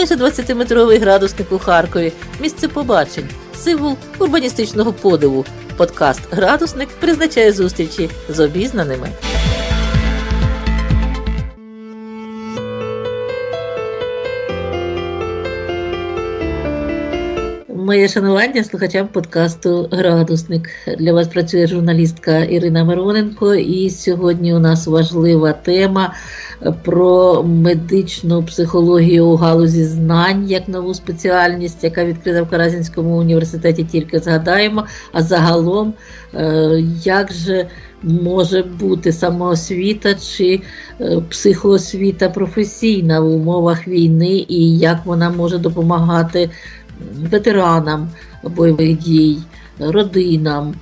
Майже 20-метровий градусник у Харкові, місце побачень, символ урбаністичного подиву. Подкаст Градусник призначає зустрічі з обізнаними. Моє шанування слухачам подкасту Градусник. Для вас працює журналістка Ірина Мироненко, і сьогодні у нас важлива тема про медичну психологію у галузі знань як нову спеціальність, яка відкрита в Каразінському університеті. Тільки згадаємо. А загалом, е, як же може бути самоосвіта чи е, психоосвіта професійна в умовах війни, і як вона може допомагати ветеранам бойових дій, родинам,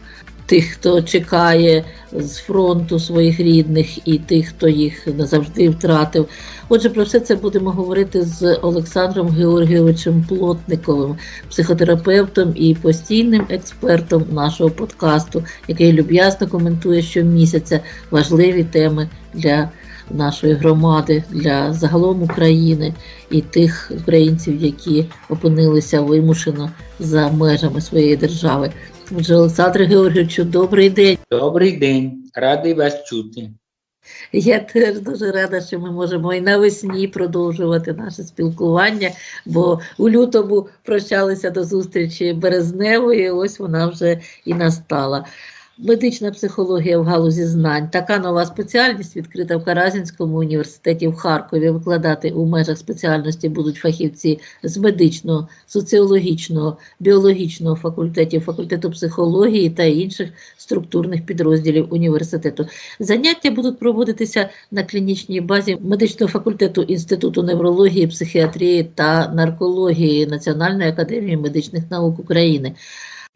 тих, хто чекає з фронту своїх рідних, і тих, хто їх назавжди втратив. Отже, про все це будемо говорити з Олександром Георгійовичем Плотниковим, психотерапевтом і постійним експертом нашого подкасту, який люб'язно коментує щомісяця важливі теми для нашої громади, для загалом України і тих українців, які опинилися вимушено за межами своєї держави. Отже, Олександр Георгійовичу, добрий день. Добрий день, радий вас чути. Я теж дуже рада, що ми можемо і навесні продовжувати наше спілкування, бо у лютому прощалися до зустрічі березневої, ось вона вже і настала. Медична психологія в галузі знань. Така нова спеціальність відкрита в Каразінському університеті в Харкові. Викладати у межах спеціальності будуть фахівці з медичного, соціологічного, біологічного факультетів, факультету психології та інших структурних підрозділів університету. Заняття будуть проводитися на клінічній базі медичного факультету Інституту неврології, психіатрії та наркології Національної академії медичних наук України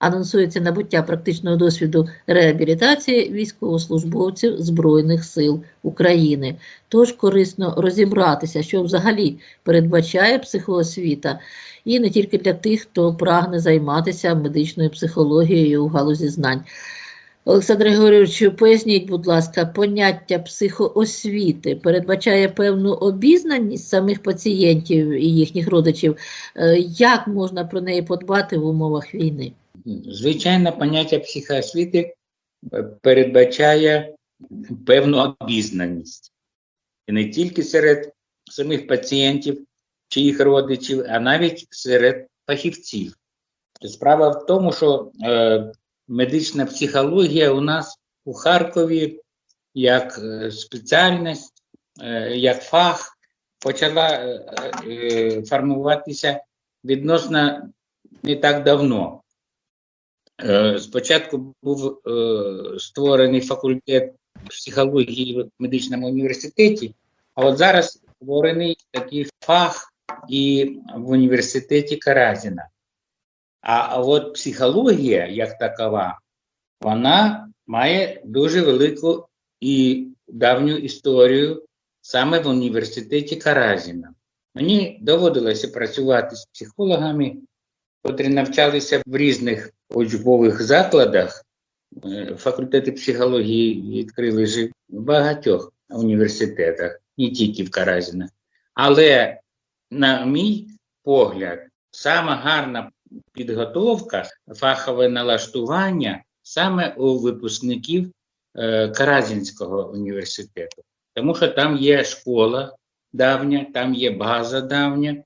анонсується набуття практичного досвіду реабілітації військовослужбовців Збройних сил України. Тож корисно розібратися, що взагалі передбачає психоосвіта, і не тільки для тих, хто прагне займатися медичною психологією у галузі знань. Олександр Григорьович, поясніть, будь ласка, поняття психоосвіти передбачає певну обізнаність самих пацієнтів і їхніх родичів. Е, Як можна про неї подбати в умовах війни? Звичайно, поняття психоосвіти е, передбачає певну обізнаність. І не тільки серед самих пацієнтів чи їх родичів, а навіть серед фахівців. Справа в тому, що е, медична психологія у нас у Харкові як е, спеціальність, е, як фах почала е, е, формуватися відносно не так давно. Е, Спочатку був е, створений факультет психології в медичному університеті, а от зараз створений такий фах і в університеті Каразіна. А, от психологія, як такова, вона має дуже велику і давню історію саме в університеті Каразіна. Мені доводилося працювати з психологами, котрі навчалися в різних учбових закладах. Е, Факультети психології відкрили вже в багатьох університетах, не тільки в Каразіна. Але, на мій погляд, сама гарна підготовка, фахове налаштування саме у випускників е, Каразінського університету. Тому що там є школа давня, там є база давня,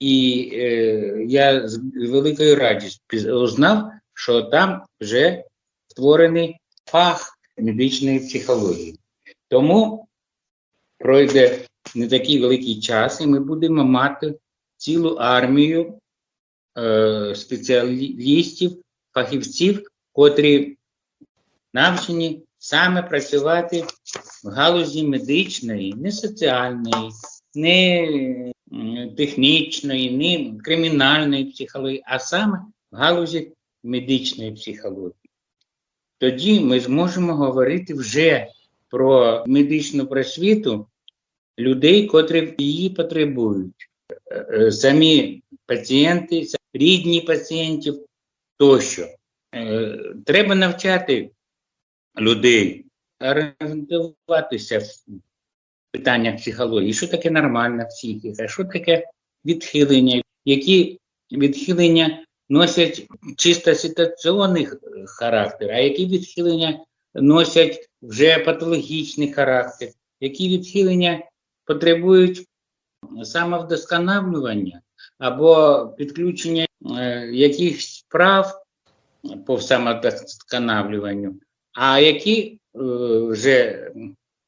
і е, я з великою радістю узнав, що там вже створений фах медичної психології. Тому пройде не такий великий час, і ми будемо мати цілу армію е, спеціалістів, фахівців, котрі навчені саме працювати в галузі медичної, не соціальної, не технічної, не кримінальної психології, а саме в галузі медичної психології. Тоді ми зможемо говорити вже про медичну просвіту людей, котрі її потребують. Е, е, Самі пацієнти, рідні пацієнтів тощо. Е, Треба навчати людей орієнтуватися в питаннях психології, що таке нормальна психіка, що таке відхилення, які відхилення носять чисто ситуаційний характер, а які відхилення носять вже патологічний характер, які відхилення потребують самовдосконалювання або підключення е, якихось прав по самовдосконалюванню, а які е, вже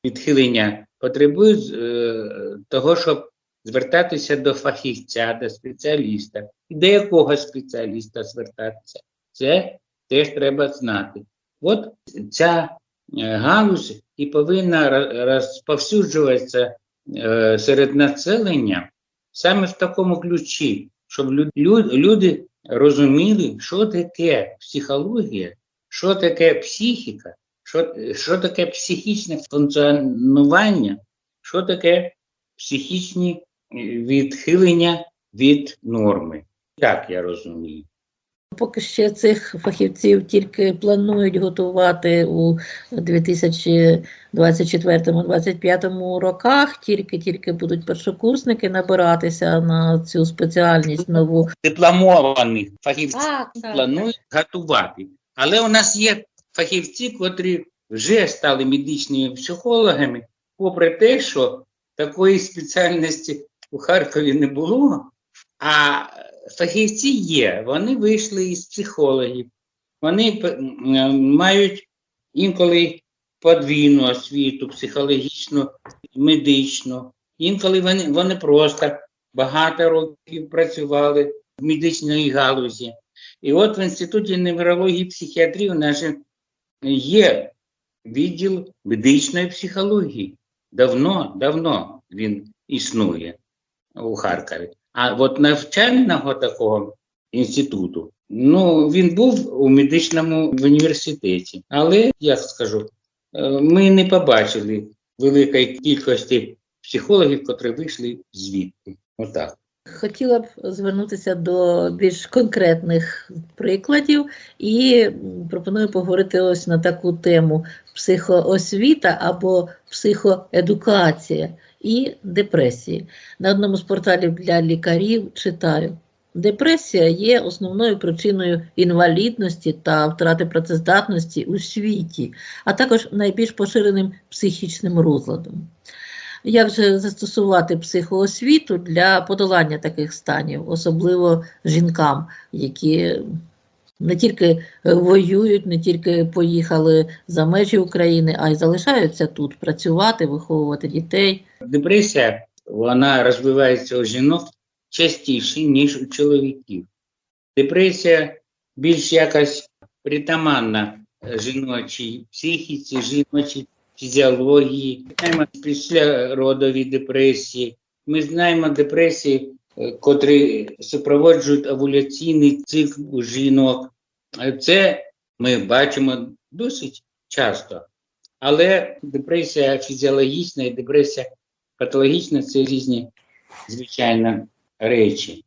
відхилення потребують е, того, щоб звертатися до фахівця, до спеціаліста. І до якого спеціаліста звертатися? Це теж треба знати. От ця е, галузь і повинна розповсюджуватися е, серед населення саме в такому ключі, щоб лю- лю- люди розуміли, що таке психологія, що таке психіка, що, що таке психічне функціонування, що таке психічні відхилення від норми. Так я розумію. Поки ще цих фахівців тільки планують готувати у 2024-2025 роках, тільки-тільки будуть першокурсники набиратися на цю спеціальність нову. Дипломованих фахівців Так, так. планують готувати. Але у нас є фахівці, котрі вже стали медичними психологами, попри те, що такої спеціальності у Харкові не було. А фахівці є, вони вийшли із психологів, вони мають інколи подвійну освіту, психологічну, медичну. Інколи вони, вони просто багато років працювали в медичній галузі. І от в Інституті неврології і психіатрії у нас є відділ медичної психології. Давно, давно він існує у Харкові. А от навчального такого інституту, ну він був у медичному університеті. Але я скажу, е, ми не побачили великої кількості психологів, котрі вийшли звідти. Отак. Хотіла б звернутися до більш конкретних прикладів і пропоную поговорити ось на таку тему психоосвіта або психоедукація і депресії. На одному з порталів для лікарів читаю. Депресія є основною причиною інвалідності та втрати працездатності у світі, а також найбільш поширеним психічним розладом. Як же застосувати психоосвіту для подолання таких станів, особливо жінкам, які не тільки е, воюють, не тільки поїхали за межі України, а й залишаються тут працювати, виховувати дітей. Депресія вона розвивається у жінок частіше, ніж у чоловіків. Депресія більш якось притаманна е, жіночій психіці, жіночій фізіології. Ми знаємо післяродові депресії. Ми знаємо депресії, котрі супроводжують овуляційний цикл жінок. Е, Це ми бачимо досить часто. Але депресія фізіологічна і депресія патологічна це різні, звичайно, речі.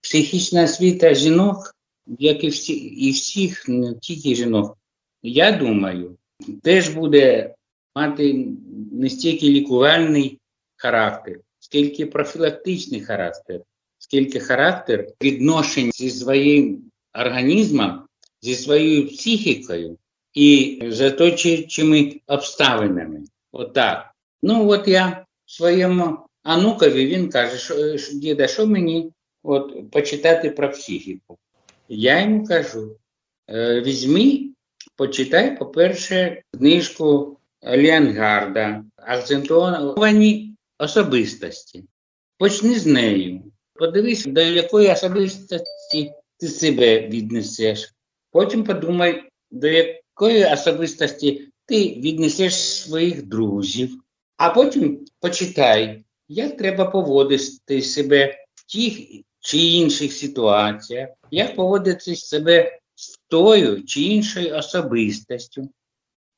Психічна освіта жінок, як і, всі, і всіх, не тільки жінок, я думаю, теж буде мати не стільки лікувальний характер, скільки профілактичний характер, скільки характер відношень зі своїм організмом, зі своєю психікою і з оточуючими обставинами. Отак. Ну, от я своєму онукові він каже, що, діда, що мені от, почитати про психіку. Я йому кажу: е, візьми, почитай, по-перше, книжку Ліангарда, акцентовані особистості. Почни з нею. Подивись, до якої особистості ти себе віднесеш. Потім подумай, до якої особистості ти віднесеш своїх друзів. А потім почитай, як треба поводити себе в тих чи інших ситуаціях, як поводити себе з тою чи іншою особистостю.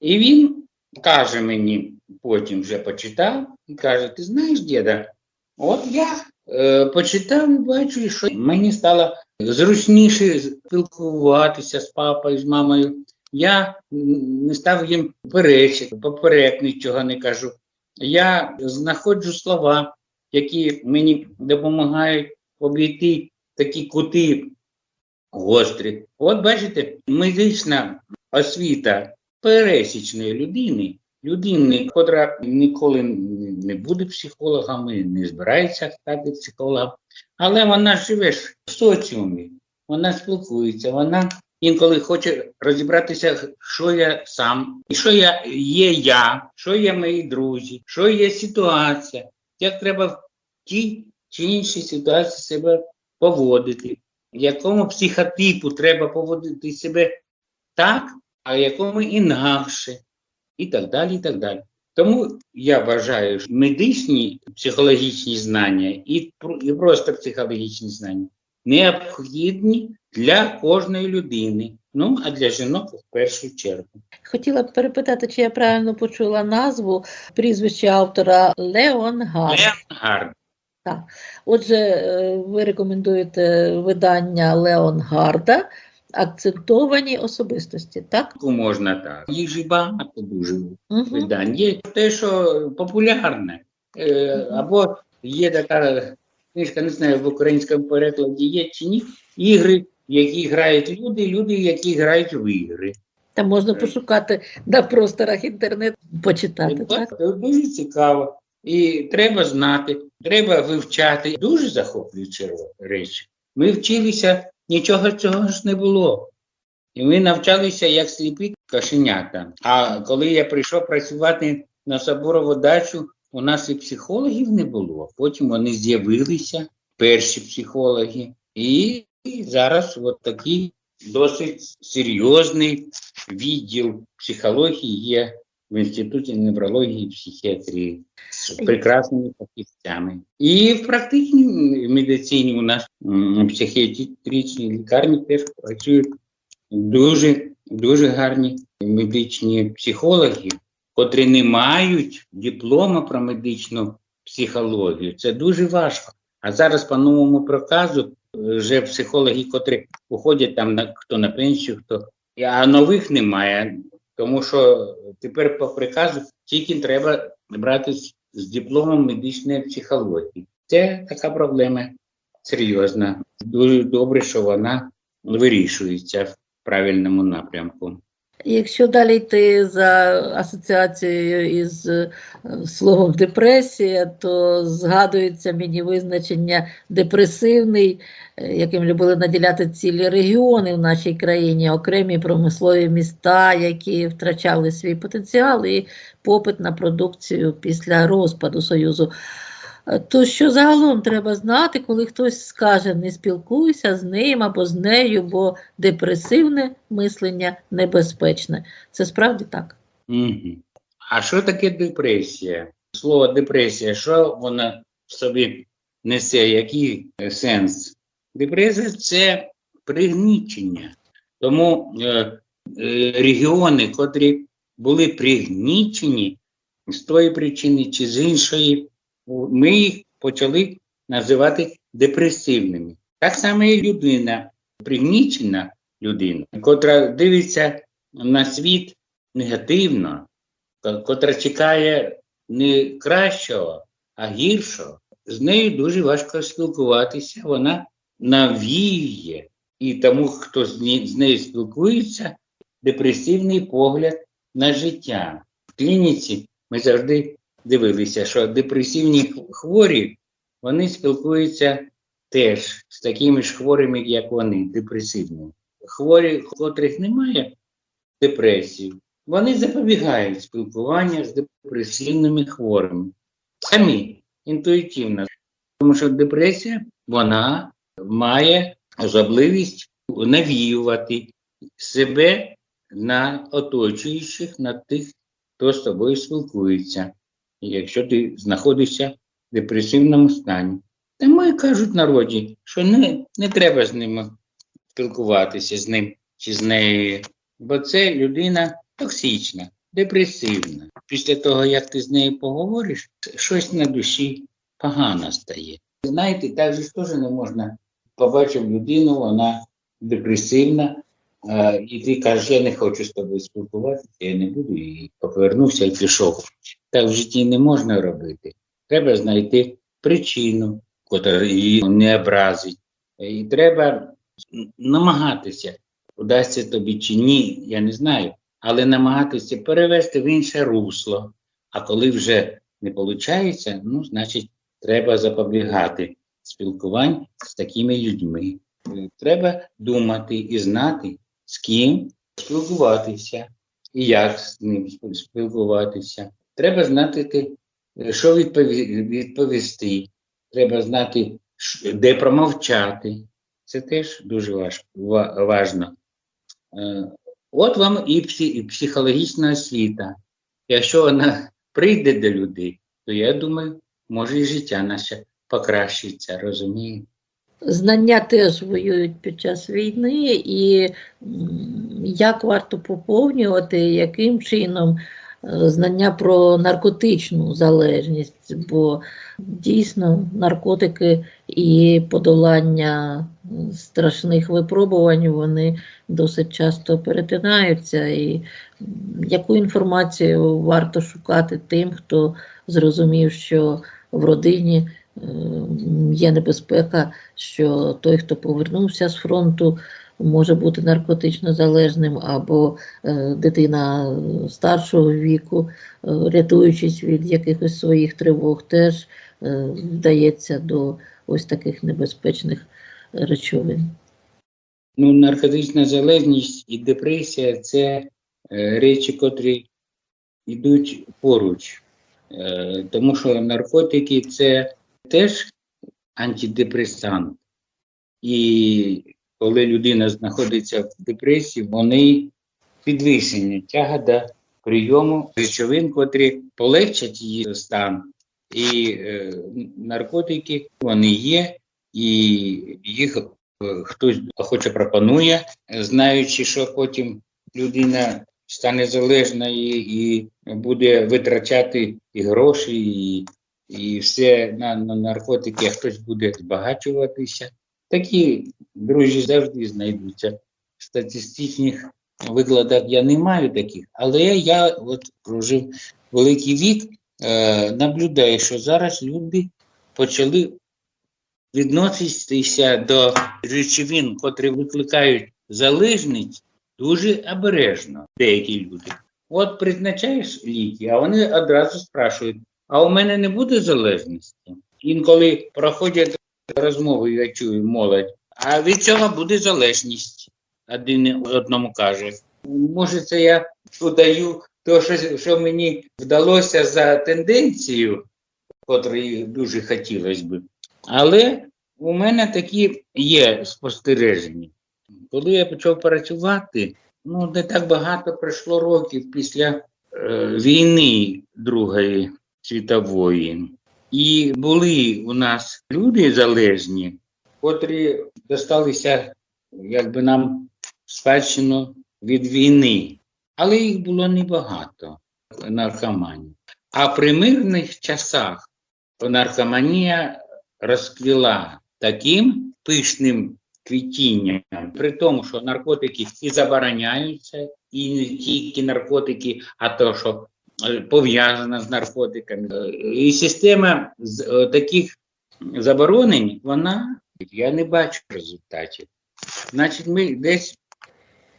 І він каже мені, потім вже почитав, і каже: Ти знаєш, діда, от я почитав і бачу, що мені стало зручніше спілкуватися з папою, з мамою. Я не став їм перечити, поперек нічого не кажу. Я знаходжу слова, які мені допомагають обійти такі кути гострі. От бачите, медична освіта пересічної людини, людини, котра ніколи не буде психологом не збирається стати психологом, але вона живе в соціумі, вона спілкується, вона інколи хоче розібратися, що я сам, що я є я, що є мої друзі, що є ситуація, як треба в тій чи іншій ситуації себе поводити, якому психотипу треба поводити себе так, а якому інакше, і так далі. і так далі. Тому я вважаю, що медичні психологічні знання і, і просто психологічні знання необхідні для кожної людини. Ну, а для жінок в першу чергу. Хотіла б перепитати, чи я правильно почула назву прізвище автора Леон Гар. Леонгард. Отже, е, ви рекомендуєте видання Леон Гарда акцентовані особистості, так? можна так. Їх же багато дуже Угу. видань. Є те, що популярне. Е, або є така книжка, не знаю, в українському перекладі є чи ні. Ігри, які грають люди, люди, які грають в ігри. Там можна пошукати на просторах інтернету, почитати, так? Це дуже цікаво. І треба знати, треба вивчати. Дуже захоплюючі речі. Ми вчилися, нічого цього ж не було. І ми навчалися як сліпі кошенята. А коли я прийшов працювати на Соборову дачу, у нас і психологів не було. Потім вони з'явилися, перші психологи. І зараз от такий досить серйозний відділ психології є в Інституті неврології і психіатрії з прекрасними фахівцями. І в практичній медицині у нас психіатричні лікарні теж працюють дуже, дуже гарні медичні психологи, котрі не мають диплома про медичну психологію. Це дуже важко. А зараз по новому проказу е, вже психологи, котрі уходять там на хто на пенсію, хто а нових немає. Тому що тепер по приказу тільки треба брати з, з дипломом медичної психології. Це така проблема серйозна. Дуже добре, що вона вирішується в правильному напрямку. Якщо далі йти за асоціацією із е, словом депресія, то згадується мені визначення депресивний, е, яким любили наділяти цілі регіони в нашій країні, окремі промислові міста, які втрачали свій потенціал і попит на продукцію після розпаду Союзу. Е, То що загалом треба знати, коли хтось скаже не спілкуйся з ним або з нею, бо депресивне мислення небезпечне. Це справді так. Угу. А що таке депресія? Слово депресія, що вона в собі несе, який е, сенс? Депресія це пригнічення. Тому е, е, регіони, котрі були пригнічені з тої причини чи з іншої, ми їх почали називати депресивними. Так само і людина, пригнічена людина, котра дивиться на світ негативно, котра чекає не кращого, а гіршого, з нею дуже важко спілкуватися, вона навіює. І тому, хто з, нею спілкується, депресивний погляд на життя. В клініці ми завжди дивилися, що депресивні хворі вони спілкуються теж з такими ж хворими, як вони, депресивні. Хворі, у котрих немає депресії, вони запобігають спілкування з депресивними хворими. Самі інтуїтивно. Тому що депресія вона має особливість навіювати себе на оточуючих, на тих, хто з тобою спілкується, якщо ти знаходишся в депресивному стані. Тому і кажуть народі, що не, не треба з ними спілкуватися з ним чи з нею, бо це людина токсична, депресивна. Після того, як ти з нею поговориш, щось на душі погано стає. Знаєте, так же теж не можна побачив людину, вона депресивна, і ти кажеш, я не хочу з тобою спілкуватися, я не буду, і повернувся і пішов. Так в житті не можна робити. Треба знайти причину, котра її не образить. І треба намагатися, удасться тобі чи ні, я не знаю, але намагатися перевести в інше русло. А коли вже не виходить, ну, значить, треба запобігати спілкувань з такими людьми. Е, Треба думати і знати, з ким спілкуватися і як з ним спілкуватися. Треба знати, е, що відповісти. Треба знати, де промовчати. Це теж дуже важ, важно. Е, От вам і, психологічна освіта. Якщо вона прийде до людей, то я думаю, може і життя наше покращиться, розумієте? Знання теж воюють під час війни, і як варто поповнювати, яким чином е, знання про наркотичну залежність, бо дійсно наркотики і подолання страшних випробувань вони досить часто перетинаються. І яку інформацію варто шукати тим, хто зрозумів, що в родині е, є небезпека, що той, хто повернувся з фронту, може бути наркотично залежним, або е, дитина старшого віку, е, рятуючись від якихось своїх тривог, теж е, вдається до ось таких небезпечних речовин. Ну, наркотична залежність і депресія це речі, котрі йдуть поруч. Тому що наркотики це теж антидепресант. І коли людина знаходиться в депресії, вони підвищені тяга до прийому речовин, котрі полегчать її стан. І е, наркотики вони є, і їх е, хтось охоче пропонує, знаючи, що потім людина стане залежною і буде витрачати і гроші, і, і все на, на наркотики, хтось буде збагачуватися. Такі друзі завжди знайдуться. В статистичних викладах я не маю таких, але я от прожив великий вік, е, наблюдаю, що зараз люди почали відноситися до речовин, котрі викликають залежність, дуже обережно деякі люди. От призначаєш ліки, а вони одразу спрашують: а у мене не буде залежності? Інколи проходять розмови, я чую молодь, а від цього буде залежність. Один одному каже. Може, це я удаю то, що, що мені вдалося за тенденцію, котрої дуже хотілося би. Але у мене такі є спостереження. Коли я почав працювати, ну не так багато пройшло років після е, війни Другої світової. І були у нас люди залежні, котрі досталися якби нам спадщину від війни. Але їх було небагато наркоманів. А при мирних часах наркоманія розквіла таким пишним квітінням, при тому, що наркотики і забороняються, і не тільки наркотики, а то, що пов'язано з наркотиками. І система з е, таких заборонень, вона я не бачу результатів. Значить, ми десь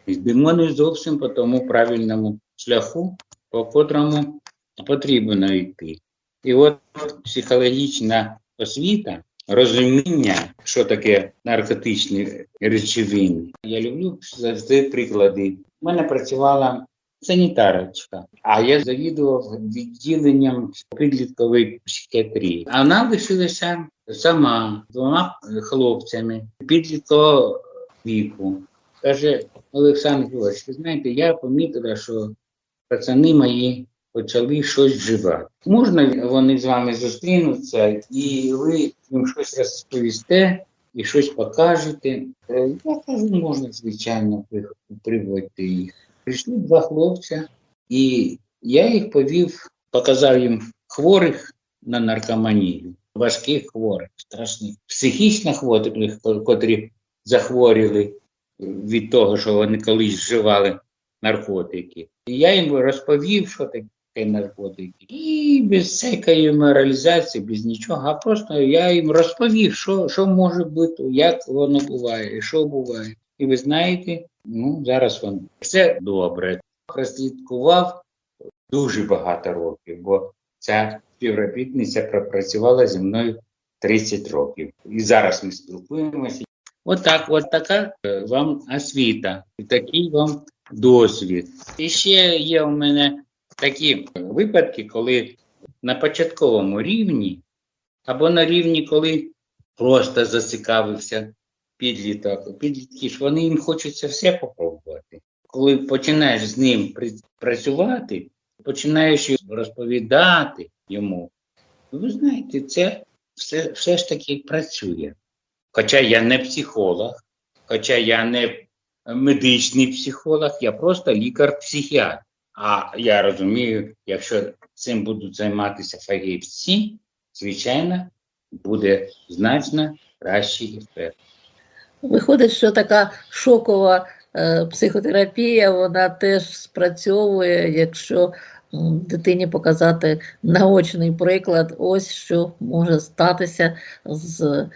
йдемо не зовсім по тому правильному шляху, по котрому потрібно йти. І от психологічна освіта, розуміння, що таке наркотичні речовини. Я люблю завжди приклади. У мене працювала санітарочка, а я завідував відділенням підліткової психіатрії. А вона лишилася сама двома хлопцями підліткового віку. Каже, Олександр Григорович, ви знаєте, я помітила, що пацани мої почали щось вживати. Можна вони з вами зустрінуться, і ви їм щось розповісте і щось покажете. Е, Я кажу, можна, звичайно, при- приводьте їх. Прийшли два хлопця, і я їх повів, показав їм хворих на наркоманію, важких хворих, страшних, психічно хворих, котрі захворіли від того, що вони колись вживали наркотики. І я їм розповів, що таке наркотики. І без всякої моралізації, без нічого, а просто я їм розповів, що, що може бути, як воно буває, що буває. І ви знаєте, ну зараз воно все добре. Прослідкував дуже багато років, бо ця співробітниця пропрацювала зі мною 30 років. І зараз ми спілкуємося. Отак, от така е, вам освіта, і такий вам досвід. І ще є у мене такі випадки, коли на початковому рівні або на рівні, коли просто зацікавився підліток. Підлітки ж вони їм хочеться все попробувати. Коли починаєш з ним працювати, починаєш розповідати йому, ви знаєте, це все, все ж таки працює. Хоча я не психолог, хоча я не медичний психолог, я просто лікар-психіатр. А я розумію, якщо цим будуть займатися фахівці, звичайно, буде значно кращий ефект. Виходить, що така шокова е, психотерапія, вона теж спрацьовує, якщо м, дитині показати наочний приклад, ось що може статися з е,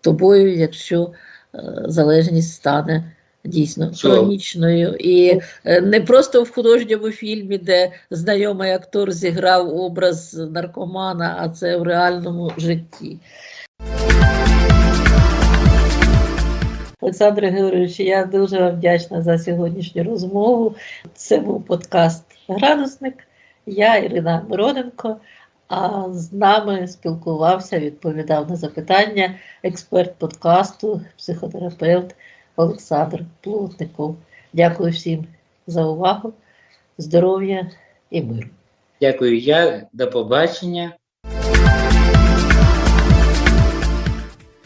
тобою, якщо е, залежність стане дійсно хронічною. І е, не просто в художньому фільмі, де знайомий актор зіграв образ наркомана, а це в реальному житті. Олександре Георгійовичу, я дуже вам вдячна за сьогоднішню розмову. Це був подкаст Градусник. Я Ірина Мироненко. А з нами спілкувався, відповідав на запитання експерт подкасту, психотерапевт Олександр Плотников. Дякую всім за увагу, здоров'я і миру. Дякую я, до побачення.